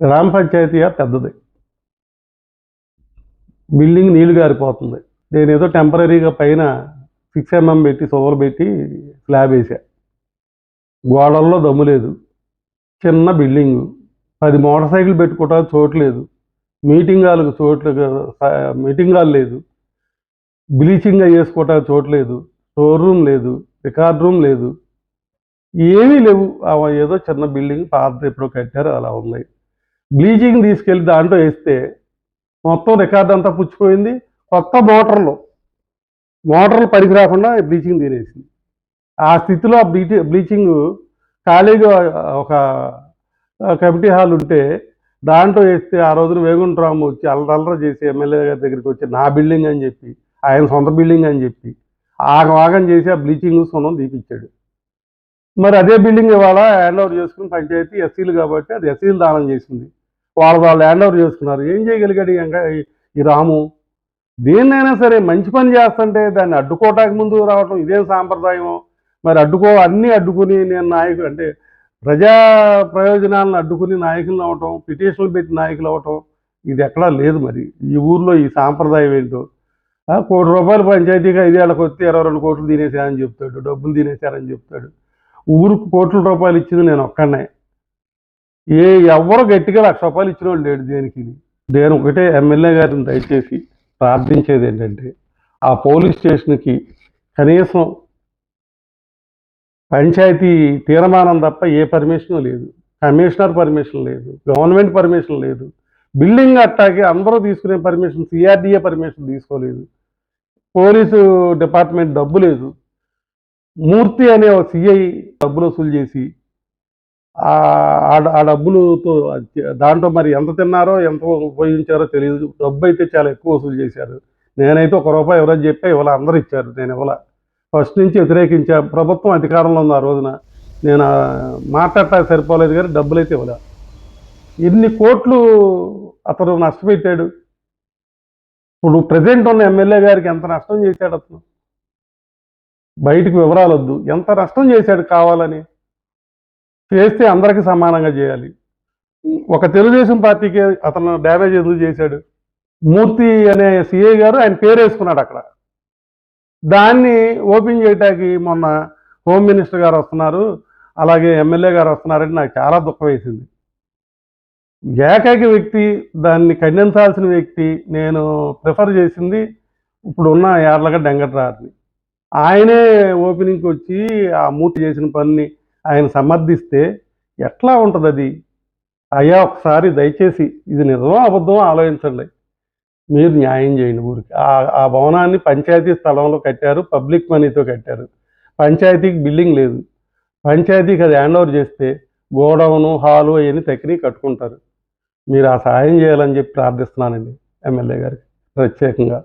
గ్రామ పంచాయతీ పెద్దది. బిల్డింగ్ నీళ్ళు గారిపోతుంది. నేను ఏదో టెంపరీగా పైన సిక్స్ ఎంఎం పెట్టి సోవర్ పెట్టి స్లాబ్ వేసా గోడల్లో దమ్ము లేదు. చిన్న బిల్డింగు. పది మోటార్ సైకిల్ పెట్టుకోవడానికి చోట్లేదు మీటింగ్ హాల్కి చోట్ల మీటింగ్ హాల్ లేదు. బ్లీచింగ్ చేసుకోవడానికి చోట్లేదు స్టోర్ రూమ్ లేదు. రికార్డ్ రూమ్ లేదు. ఏమీ లేవు. ఏదో చిన్న బిల్డింగ్ పాత ఎప్పుడో కట్టారు. అలా ఉన్నాయి బ్లీచింగ్ తీసుకెళ్ళి దాంట్లో వేస్తే మొత్తం రికార్డ్ అంతా పుచ్చిపోయింది. కొత్త మోటార్లు మోటార్లు పనికి రాకుండా బ్లీచింగ్ తీరేసింది ఆ స్థితిలో ఆ బ్లీచి బ్లీచింగ్ ఖాళీగా ఒక కమిటీ హాల్ ఉంటే దాంట్లో వేస్తే ఆ రోజున వేగుంటరాము వచ్చి అల్లరల్లర చేసి ఎమ్మెల్యే గారి దగ్గరికి వచ్చి నా బిల్డింగ్ అని చెప్పి ఆయన సొంత బిల్డింగ్ అని చెప్పి ఆగవాగం చేసి ఆ బ్లీచింగ్ సున్నం తీపిచ్చాడు. మరి అదే బిల్డింగ్ ఇవాళ హ్యాండ్ ఓవర్ చేసుకుని పంచాయతీ ఎస్సీలు కాబట్టి అది ఎస్సీలు దానం చేసింది. వాళ్ళ వాళ్ళు హ్యాండ్ ఓవర్ చేసుకున్నారు. ఏం చేయగలిగాడు ఈ ఈ- రాము? దేన్నైనా సరే మంచి పని చేస్తుంటే దాన్ని అడ్డుకోవటానికి ముందు రావటం ఇదేం సాంప్రదాయం మరి అడ్డుకో అన్నీ అడ్డుకుని నేను నాయకుడు అంటే ప్రజా ప్రయోజనాలను అడ్డుకుని నాయకులు అవటం పిటిషన్లు పెట్టి నాయకులు అవటం ఇది ఎక్కడా లేదు మరి. ఈ ఊర్లో ఈ సాంప్రదాయం ఏంటో? కోటి రూపాయలు పంచాయతీగా ఐదేళ్ళకి వస్తే ఇరవై రెండు కోట్లు తినేసారని చెప్తాడు డబ్బులు తినేశారని చెప్తాడు. ఊరుకు కోట్ల రూపాయలు ఇచ్చింది నేను ఒక్కనే ఏ ఎవ్వరు గట్టిగా లక్ష రూపాయలు ఇచ్చిన వాళ్ళు లేడు దేనికి? నేను ఒకటే ఎమ్మెల్యే గారిని దయచేసి ప్రార్థించేది ఏంటంటే ఆ పోలీస్ స్టేషన్కి కనీసం పంచాయతీ తీర్మానం తప్ప ఏ పర్మిషన్ లేదు. కమిషనర్ పర్మిషన్ లేదు. గవర్నమెంట్ పర్మిషన్ లేదు. బిల్డింగ్ అట్టాకి అందరూ తీసుకునే పర్మిషన్ సిఆర్డిఏ పర్మిషన్ తీసుకోలేదు. పోలీసు డిపార్ట్మెంట్ డబ్బు లేదు. మూర్తి అనే ఒక సిఐ డబ్బులు వసూలు చేసి ఆ- ఆ- దాంట్లో మరి ఎంత తిన్నారో ఎంత ఉపయోగించారో తెలియదు. డబ్బు అయితే చాలా ఎక్కువ వసూలు చేశారు. నేనైతే ఒక రూపాయి ఎవరో చెప్పే ఇవాళ అందరూ ఇచ్చారు. నేను ఇవాళ ఫస్ట్ నుంచి వ్యతిరేకించా. ప్రభుత్వం అధికారంలో ఉంది ఆ రోజున. నేను మాట్లాడటా సరిపోలేదు కానీ డబ్బులు అయితే ఇవ్వలే. ఇన్ని కోట్లు అతను నష్టపెట్టాడు. ఇప్పుడు ప్రజెంట్ ఉన్న ఎమ్మెల్యే గారికి ఎంత నష్టం చేశాడు అతను? బయటికి వివరాలు వద్దు ఎంత నష్టం చేశాడు కావాలని? చేస్తే అందరికీ సమానంగా చేయాలి. ఒక తెలుగుదేశం పార్టీకి అతను డ్యామేజ్ ఎందుకు చేశాడు? మూర్తి అనే సిఐ గారు ఆయన పేరు వేసుకున్నాడు అక్కడ. దాన్ని ఓపెన్ చేయటానికి మొన్న హోమ్ మినిస్టర్ గారు వస్తున్నారు అలాగే ఎమ్మెల్యే గారు వస్తున్నారని నాకు చాలా దుఃఖం వేసింది. ఏకైక వ్యక్తి దాన్ని ఖండించాల్సిన వ్యక్తి నేను ప్రిఫర్ చేసింది ఇప్పుడు ఉన్న యార్లగడ్డ వెంకటరారిని ఆయనే ఓపెనింగ్కి వచ్చి ఆ మూర్తి చేసిన పనిని ఆయన సమర్థిస్తే ఎట్లా ఉంటుంది అది అయ్యా ఒకసారి దయచేసి ఇది నిజమో అబద్ధమో ఆలోచించండి. మీరు న్యాయం చేయండి ఊరికి. ఆ ఆ భవనాన్ని పంచాయతీ స్థలంలో కట్టారు పబ్లిక్ మనీతో కట్టారు. పంచాయతీకి బిల్డింగ్ లేదు. పంచాయతీకి అది హ్యాండ్ ఓవర్ చేస్తే గోడౌను హాలు అవన్నీ తక్కిని కట్టుకుంటారు. మీరు ఆ సహాయం చేయాలని చెప్పి ప్రార్థిస్తున్నానండి ఎమ్మెల్యే గారికి ప్రత్యేకంగా.